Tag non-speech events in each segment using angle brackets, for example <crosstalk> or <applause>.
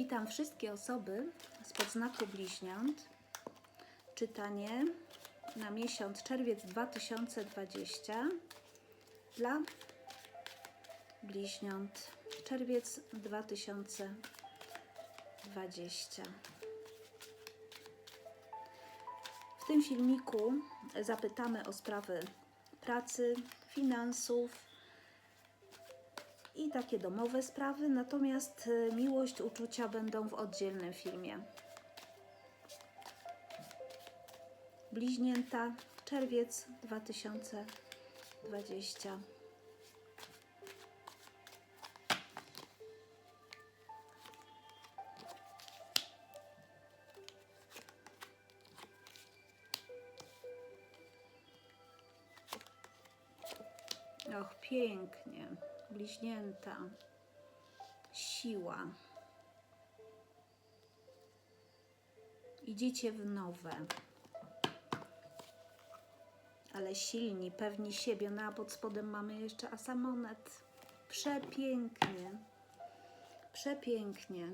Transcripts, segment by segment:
Witam wszystkie osoby spod znaku bliźniąt. Czytanie na miesiąc czerwiec 2020 dla bliźniąt. Czerwiec 2020. W tym filmiku zapytamy o sprawy pracy, finansów, i takie domowe sprawy, natomiast y, miłość, uczucia będą w oddzielnym filmie. Bliźnięta, czerwiec 2020. Och, pięknie. Bliźnięta. Siła. Idziecie w nowe. Ale silni, pewni siebie. No a pod spodem mamy jeszcze asamonet. Przepięknie. Przepięknie.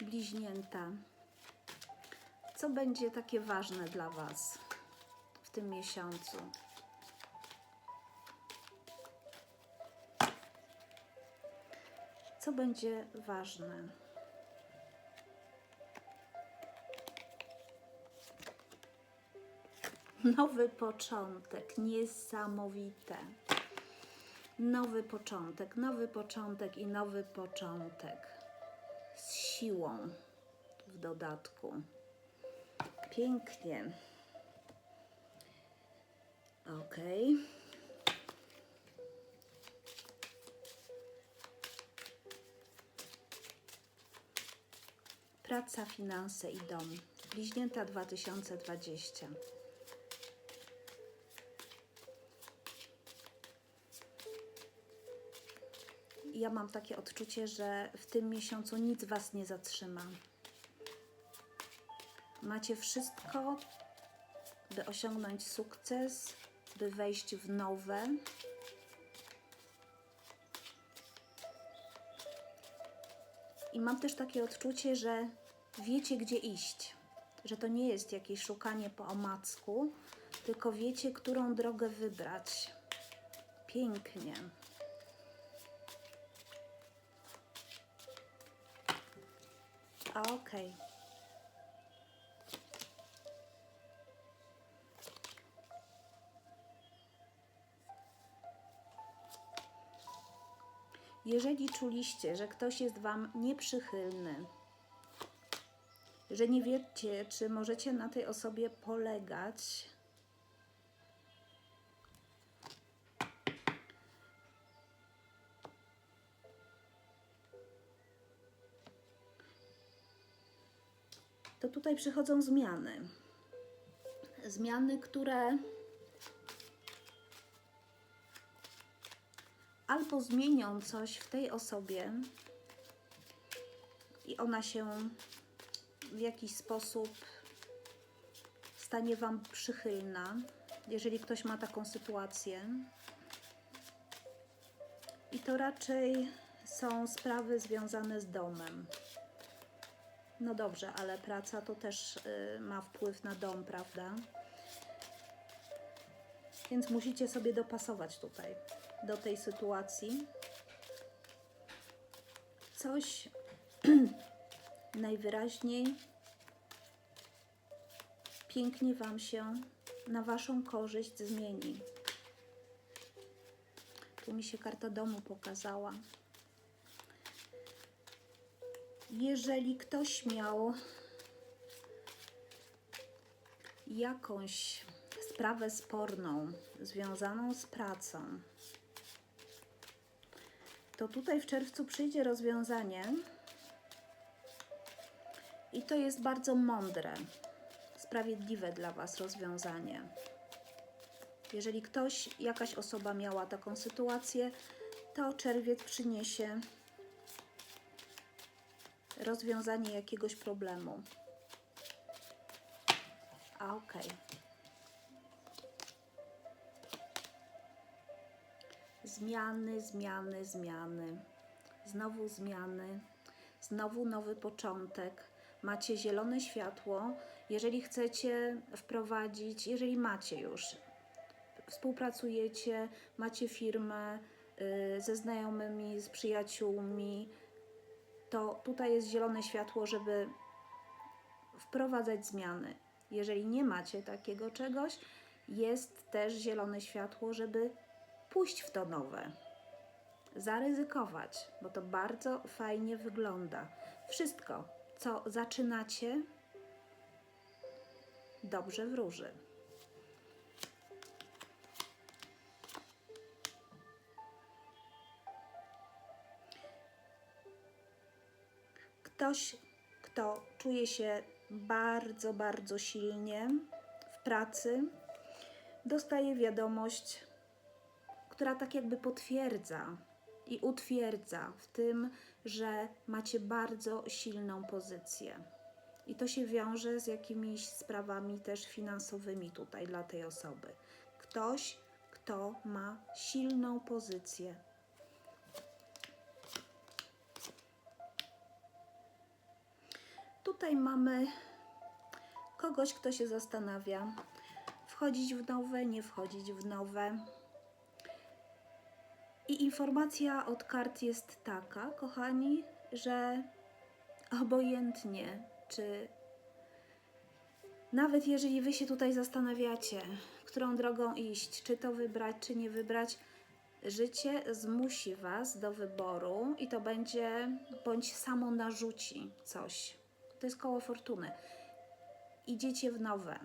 Bliźnięta. Co będzie takie ważne dla Was w tym miesiącu? Co będzie ważne? Nowy początek, niesamowite. Nowy początek, nowy początek i nowy początek. Z siłą w dodatku. Pięknie. Okej. Praca, finanse i dom. Bliźnięta 2020. Ja mam takie odczucie, że w tym miesiącu nic Was nie zatrzyma. Macie wszystko, by osiągnąć sukces, by wejść w nowe. I mam też takie odczucie, że wiecie, gdzie iść. Że to nie jest jakieś szukanie po omacku, tylko wiecie, którą drogę wybrać. Pięknie. Okej. Jeżeli czuliście, że ktoś jest Wam nieprzychylny, że nie wiecie, czy możecie na tej osobie polegać, to tutaj przychodzą zmiany. Zmiany, które albo zmienią coś w tej osobie i ona się w jakiś sposób stanie Wam przychylna, jeżeli ktoś ma taką sytuację. I to raczej są sprawy związane z domem. No dobrze, ale praca to też y, ma wpływ na dom, prawda? Więc musicie sobie dopasować tutaj do tej sytuacji. Coś <clears throat> najwyraźniej pięknie Wam się na Waszą korzyść zmieni. Tu mi się karta domu pokazała. Jeżeli ktoś miał jakąś sprawę sporną związaną z pracą, to tutaj w czerwcu przyjdzie rozwiązanie i to jest bardzo mądre, sprawiedliwe dla Was rozwiązanie. Jeżeli ktoś, jakaś osoba miała taką sytuację, to czerwiec przyniesie rozwiązanie jakiegoś problemu. A okej. Zmiany, zmiany, zmiany. znowu zmiany, znowu nowy początek. Macie zielone światło, jeżeli chcecie wprowadzić, jeżeli macie już, współpracujecie, macie firmę y, ze znajomymi, z przyjaciółmi, to tutaj jest zielone światło, żeby wprowadzać zmiany. Jeżeli nie macie takiego czegoś, jest też zielone światło, żeby pójść w to nowe, zaryzykować, bo to bardzo fajnie wygląda. Wszystko, co zaczynacie, dobrze wróży. Ktoś, kto czuje się bardzo, bardzo silnie w pracy, dostaje wiadomość, która tak jakby potwierdza i utwierdza w tym, że macie bardzo silną pozycję. I to się wiąże z jakimiś sprawami też finansowymi tutaj dla tej osoby. Ktoś, kto ma silną pozycję. Tutaj mamy kogoś, kto się zastanawia, wchodzić w nowe, nie wchodzić w nowe. I informacja od kart jest taka, kochani, że obojętnie, czy nawet jeżeli wy się tutaj zastanawiacie, którą drogą iść, czy to wybrać, czy nie wybrać, życie zmusi was do wyboru i to będzie bądź samo narzuci coś. To jest koło fortuny. Idziecie w nowe.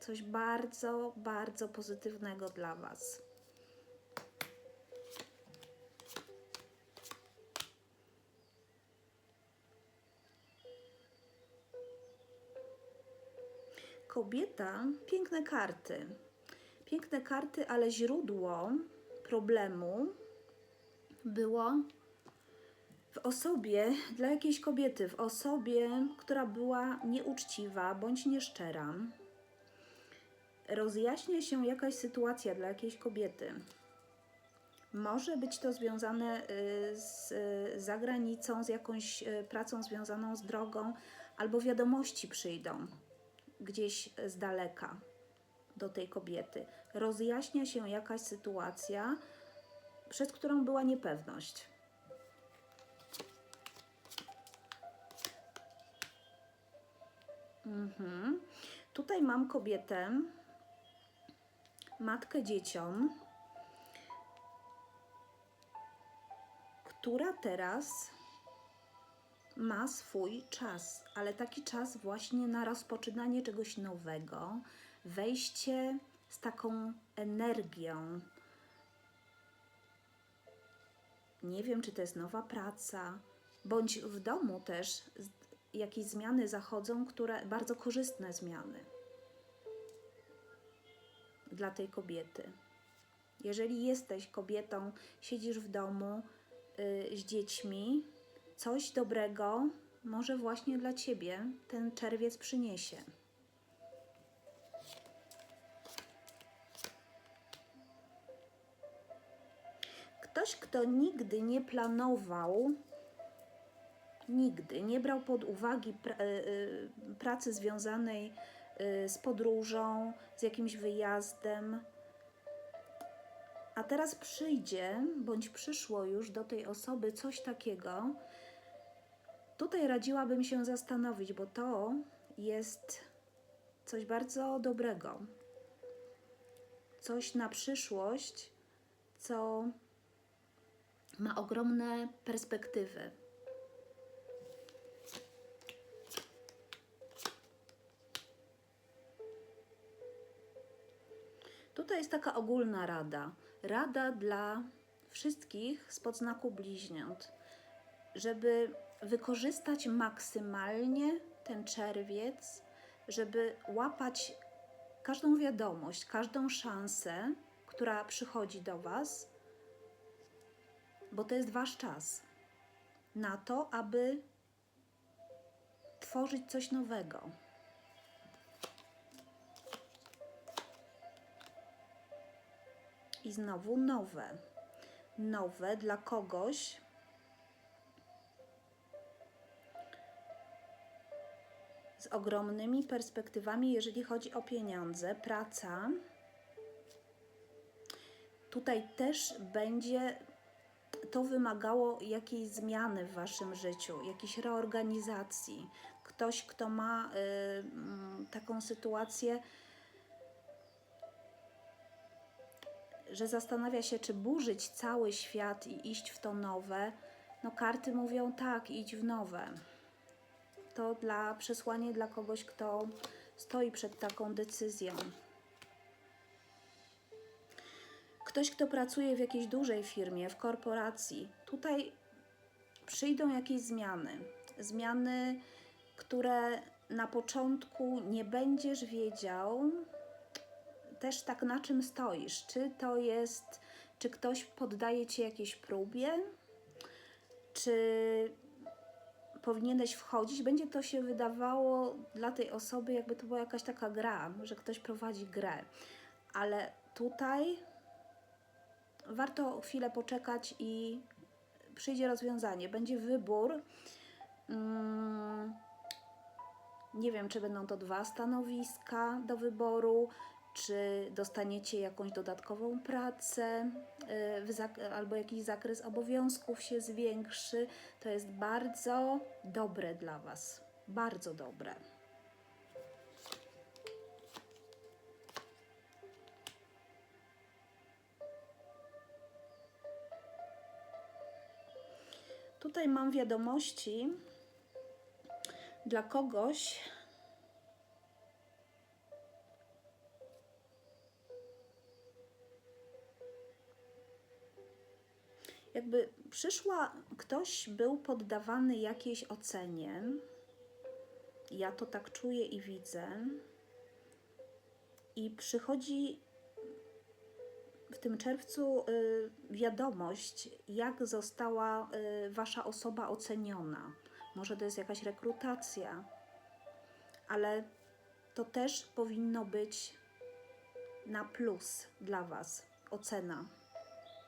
Coś bardzo, bardzo pozytywnego dla was. Kobieta, piękne karty. Piękne karty, ale źródło problemu było w osobie, dla jakiejś kobiety, w osobie, która była nieuczciwa bądź nieszczera. Rozjaśnia się jakaś sytuacja dla jakiejś kobiety. Może być to związane y, z y, zagranicą, z jakąś y, pracą związaną z drogą, albo wiadomości przyjdą gdzieś z daleka do tej kobiety. Rozjaśnia się jakaś sytuacja, przez którą była niepewność. Mhm. Tutaj mam kobietę, matkę dzieciom, która teraz ma swój czas, ale taki czas właśnie na rozpoczynanie czegoś nowego, wejście z taką energią. Nie wiem, czy to jest nowa praca, bądź w domu też jakieś zmiany zachodzą, które bardzo korzystne zmiany dla tej kobiety. Jeżeli jesteś kobietą, siedzisz w domu y, z dziećmi, coś dobrego może właśnie dla ciebie ten czerwiec przyniesie. Ktoś, kto nigdy nie planował, nigdy nie brał pod uwagę y, y, pracy związanej y, z podróżą, z jakimś wyjazdem, a teraz przyjdzie, bądź przyszło już do tej osoby coś takiego, tutaj radziłabym się zastanowić, bo to jest coś bardzo dobrego. Coś na przyszłość, co ma ogromne perspektywy. Tutaj jest taka ogólna rada. Rada dla wszystkich z podznaku bliźniąt, żeby wykorzystać maksymalnie ten czerwiec, żeby łapać każdą wiadomość, każdą szansę, która przychodzi do Was, bo to jest Wasz czas na to, aby tworzyć coś nowego. i znowu nowe. Nowe dla kogoś. Z ogromnymi perspektywami, jeżeli chodzi o pieniądze, praca. Tutaj też będzie to wymagało jakiejś zmiany w waszym życiu, jakiejś reorganizacji. Ktoś, kto ma y, taką sytuację, że zastanawia się, czy burzyć cały świat i iść w to nowe, no karty mówią tak, idź w nowe. To dla przesłanie dla kogoś, kto stoi przed taką decyzją. Ktoś, kto pracuje w jakiejś dużej firmie, w korporacji, tutaj przyjdą jakieś zmiany. Zmiany, które na początku nie będziesz wiedział też tak na czym stoisz. Czy to jest, czy ktoś poddaje ci jakiejś próbie, czy powinieneś wchodzić. Będzie to się wydawało dla tej osoby, jakby to była jakaś taka gra, że ktoś prowadzi grę. Ale tutaj warto chwilę poczekać i przyjdzie rozwiązanie. Będzie wybór. Mm, nie wiem, czy będą to dwa stanowiska do wyboru, czy dostaniecie jakąś dodatkową pracę, y, albo jakiś zakres obowiązków się zwiększy. To jest bardzo dobre dla Was. Bardzo dobre. Tutaj mam wiadomości dla kogoś, jakby przyszła, ktoś był poddawany jakiejś ocenie. Ja to tak czuję i widzę. I przychodzi w tym czerwcu y, wiadomość, jak została y, wasza osoba oceniona. Może to jest jakaś rekrutacja, ale to też powinno być na plus dla was ocena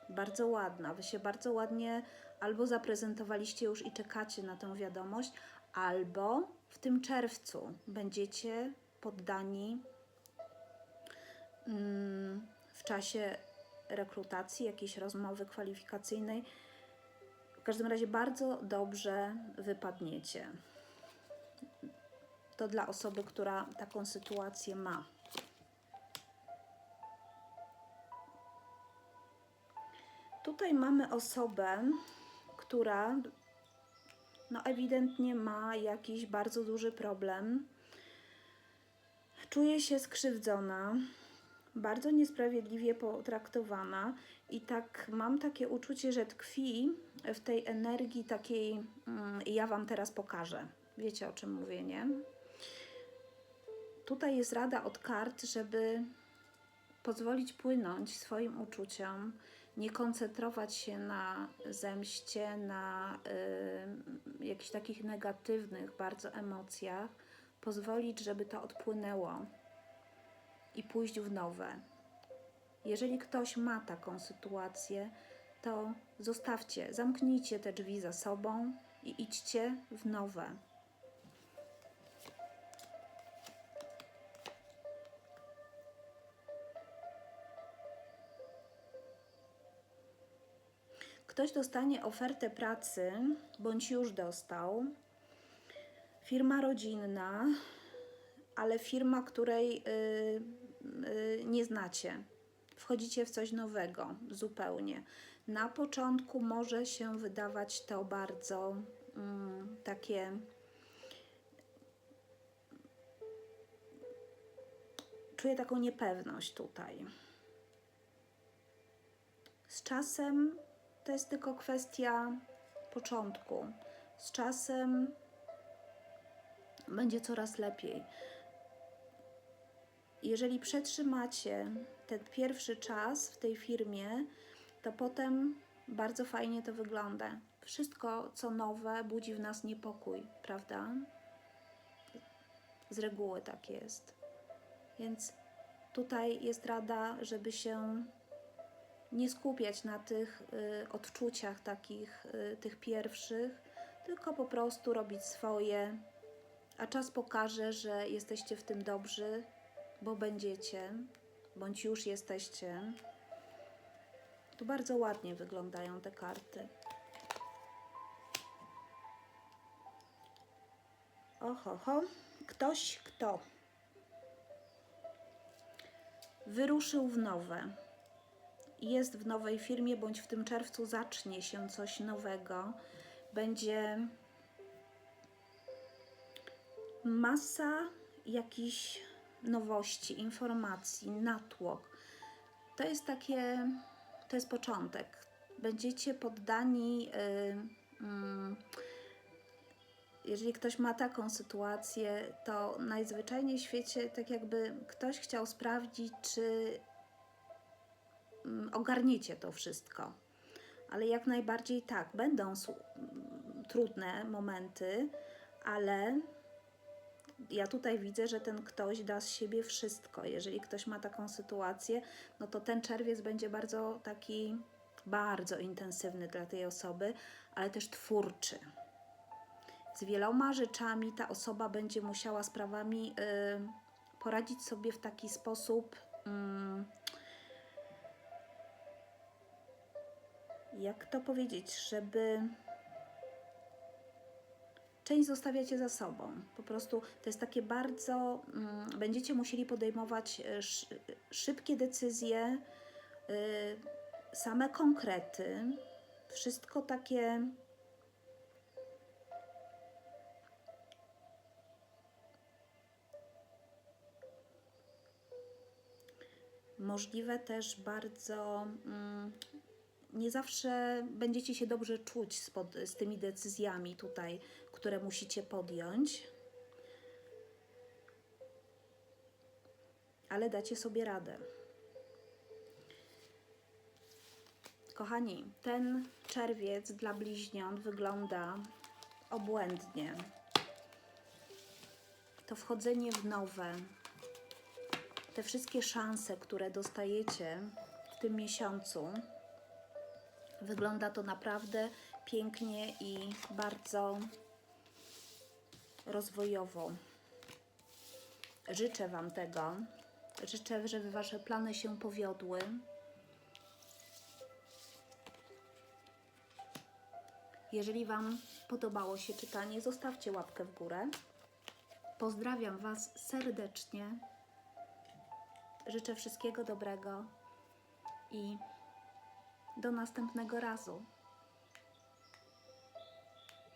bardzo ładna. Wy się bardzo ładnie albo zaprezentowaliście już i czekacie na tę wiadomość, albo w tym czerwcu będziecie poddani mm, w czasie rekrutacji, jakiejś rozmowy kwalifikacyjnej. W każdym razie bardzo dobrze wypadniecie. To dla osoby, która taką sytuację ma. Tutaj mamy osobę, która no ewidentnie ma jakiś bardzo duży problem. Czuje się skrzywdzona, bardzo niesprawiedliwie potraktowana i tak mam takie uczucie, że tkwi w tej energii takiej mm, ja wam teraz pokażę. Wiecie o czym mówię, nie? Tutaj jest rada od kart, żeby pozwolić płynąć swoim uczuciom, nie koncentrować się na zemście, na y, jakichś takich negatywnych bardzo emocjach, pozwolić, żeby to odpłynęło i pójść w nowe. Jeżeli ktoś ma taką sytuację, to zostawcie, zamknijcie te drzwi za sobą i idźcie w nowe. Ktoś dostanie ofertę pracy, bądź już dostał. Firma rodzinna, ale firma, której y, y, nie znacie. Wchodzicie w coś nowego zupełnie. Na początku może się wydawać to bardzo mm, takie. Czuję taką niepewność tutaj. Z czasem to jest tylko kwestia początku. Z czasem będzie coraz lepiej. Jeżeli przetrzymacie ten pierwszy czas w tej firmie, to potem bardzo fajnie to wygląda. Wszystko, co nowe, budzi w nas niepokój, prawda? Z reguły tak jest. Więc tutaj jest rada, żeby się nie skupiać na tych y, odczuciach takich, y, tych pierwszych, tylko po prostu robić swoje, A czas pokaże, że jesteście w tym dobrzy, bo będziecie, bądź już jesteście. Tu bardzo ładnie wyglądają te karty. Oho, ho. Ktoś, kto wyruszył w nowe, jest w nowej firmie, bądź w tym czerwcu zacznie się coś nowego, będzie masa jakichś nowości, informacji, natłok. To jest takie, to jest początek. Będziecie poddani, y, mm, jeżeli ktoś ma taką sytuację, to najzwyczajniej w świecie, tak jakby ktoś chciał sprawdzić, czy ogarniecie to wszystko. Ale jak najbardziej tak, będą mm, trudne momenty, ale ja tutaj widzę, że ten ktoś da z siebie wszystko. Jeżeli ktoś ma taką sytuację, no to ten czerwiec będzie bardzo taki, bardzo intensywny dla tej osoby, ale też twórczy. Z wieloma rzeczami ta osoba będzie musiała sprawami y, poradzić sobie w taki sposób. mm, jak to powiedzieć, żeby część zostawiacie za sobą. Po prostu to jest takie bardzo. Mm, będziecie musieli podejmować e, szy, szybkie decyzje, y, same konkrety, wszystko takie. Możliwe też bardzo. Mm, nie zawsze będziecie się dobrze czuć z, pod, z tymi decyzjami tutaj, które musicie podjąć, ale dacie sobie radę. Kochani, ten czerwiec dla bliźniąt wygląda obłędnie. To wchodzenie w nowe, te wszystkie szanse, które dostajecie w tym miesiącu, Wygląda to naprawdę pięknie i bardzo rozwojowo. Życzę Wam tego. Życzę, żeby Wasze plany się powiodły. Jeżeli Wam podobało się czytanie, zostawcie łapkę w górę. Pozdrawiam Was serdecznie. Życzę wszystkiego dobrego i do następnego razu.